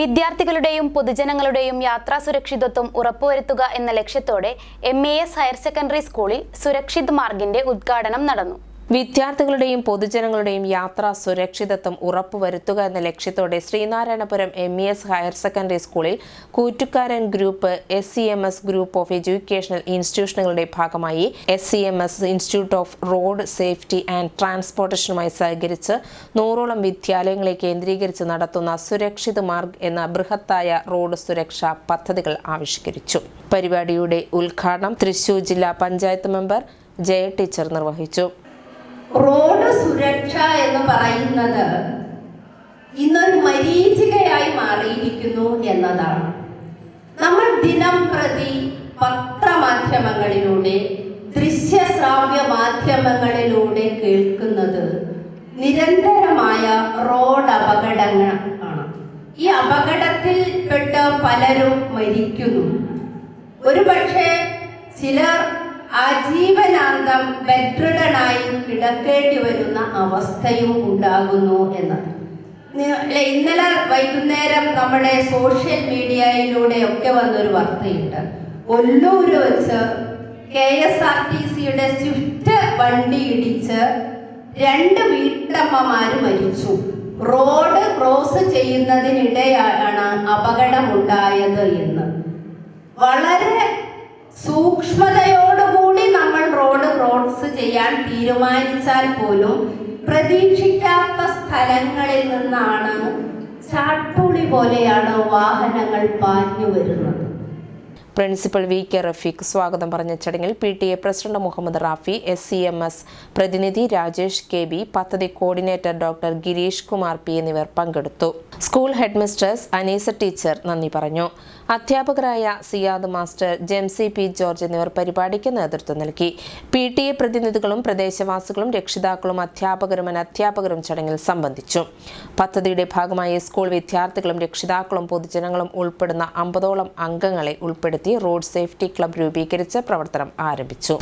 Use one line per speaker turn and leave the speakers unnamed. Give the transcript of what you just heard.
വിദ്യാർത്ഥികളുടെയും പൊതുജനങ്ങളുടെയും യാത്രാ സുരക്ഷിതത്വം ഉറപ്പുവരുത്തുക എന്ന ലക്ഷ്യത്തോടെ എം ഹയർ സെക്കൻഡറി സ്കൂളിൽ സുരക്ഷിത് മാർഗിന്റെ ഉദ്ഘാടനം നടന്നു.
വിദ്യാർത്ഥികളുടെയും പൊതുജനങ്ങളുടെയും യാത്രാ സുരക്ഷിതത്വം ഉറപ്പുവരുത്തുക എന്ന ലക്ഷ്യത്തോടെ Sreenarayanapuram M E S higher secondary സ്കൂളിൽ Koottukaran group S C M S group of educational ഇൻസ്റ്റിറ്റ്യൂഷനുകളുടെ ഭാഗമായി S C M S institute of road safety and ട്രാൻസ്പോർട്ടേഷനുമായി സഹകരിച്ച് നൂറോളം വിദ്യാലയങ്ങളെ കേന്ദ്രീകരിച്ച് നടത്തുന്ന സുരക്ഷിത് മാർഗ് എന്ന ബൃഹത്തായ റോഡ് സുരക്ഷാ പദ്ധതികൾ ആവിഷ്കരിച്ചു. പരിപാടിയുടെ ഉദ്ഘാടനം തൃശൂർ ജില്ലാ പഞ്ചായത്ത് മെമ്പർ ജയ ടീച്ചർ നിർവഹിച്ചു.
റോഡ് സുരക്ഷ എന്ന് പറയുന്നത് ഇന്നൊരു മരീചികയായി മാറിയിരിക്കുന്നു എന്നതാണ്. നമ്മൾ ദിനം പ്രതി പത്രമാധ്യമങ്ങളിലൂടെ ദൃശ്യശ്രാവ്യ മാധ്യമങ്ങളിലൂടെ കേൾക്കുന്നത് നിരന്തരമായ റോഡ് അപകടങ്ങൾ ആണ്. ഈ അപകടത്തിൽപ്പെട്ട് പലരും മരിക്കുന്നു. ഒരുപക്ഷെ ചിലർ ആജീവനാന്തം ബെഡ്രിഡനായി കിടക്കേണ്ടി വരുന്ന അവസ്ഥയും ഉണ്ടാകുന്നു എന്നത്. ഇന്നലെ വൈകുന്നേരം നമ്മുടെ സോഷ്യൽ മീഡിയയിലൂടെ ഒക്കെ വന്നൊരു വാർത്തയുണ്ട്. ഒല്ലൂര് വെച്ച് കെ എസ് ആർ ടി സിയുടെ സ്വിഫ്റ്റ് വണ്ടി ഇടിച്ച് രണ്ട് വീട്ടമ്മമാര് മരിച്ചു. റോഡ് ക്രോസ് ചെയ്യുന്നതിനിടെയാണ് അപകടമുണ്ടായത് എന്ന്. വളരെ ക്രോസ് ചെയ്യാൻ തീരുമാനിച്ചാൽ പോലും പ്രതീക്ഷിക്കാത്ത സ്ഥലങ്ങളിൽ നിന്നാണ് ചാട്ടുളി പോലെയാണ് വാഹനങ്ങൾ പാഞ്ഞു വരുന്നത്.
പ്രിൻസിപ്പൽ വി കെ റഫീഖ് സ്വാഗതം പറഞ്ഞ ചടങ്ങിൽ P T A president Muhammad Rafi S C M S പ്രതിനിധി രാജേഷ് കെ ബി പദ്ധതി coordinator doctor Girish Kumar P എന്നിവർ പങ്കെടുത്തു. School head mistress Aneesa teacher നന്ദി പറഞ്ഞു. അധ്യാപകരായ Siyad master Jemsy P George എന്നിവർ പരിപാടിക്ക് നേതൃത്വം നൽകി. പി ടി എ പ്രതിനിധികളും പ്രദേശവാസികളും രക്ഷിതാക്കളും അധ്യാപകരും അനധ്യാപകരും ചടങ്ങിൽ സംബന്ധിച്ചു. പദ്ധതിയുടെ ഭാഗമായി സ്കൂൾ വിദ്യാർത്ഥികളും രക്ഷിതാക്കളും പൊതുജനങ്ങളും ഉൾപ്പെടുന്ന അമ്പതോളം അംഗങ്ങളെ ഉൾപ്പെടുത്തി റോഡ് സേഫ്റ്റി ക്ലബ് രൂപീകരിച്ച് പ്രവർത്തനം ആരംഭിച്ചു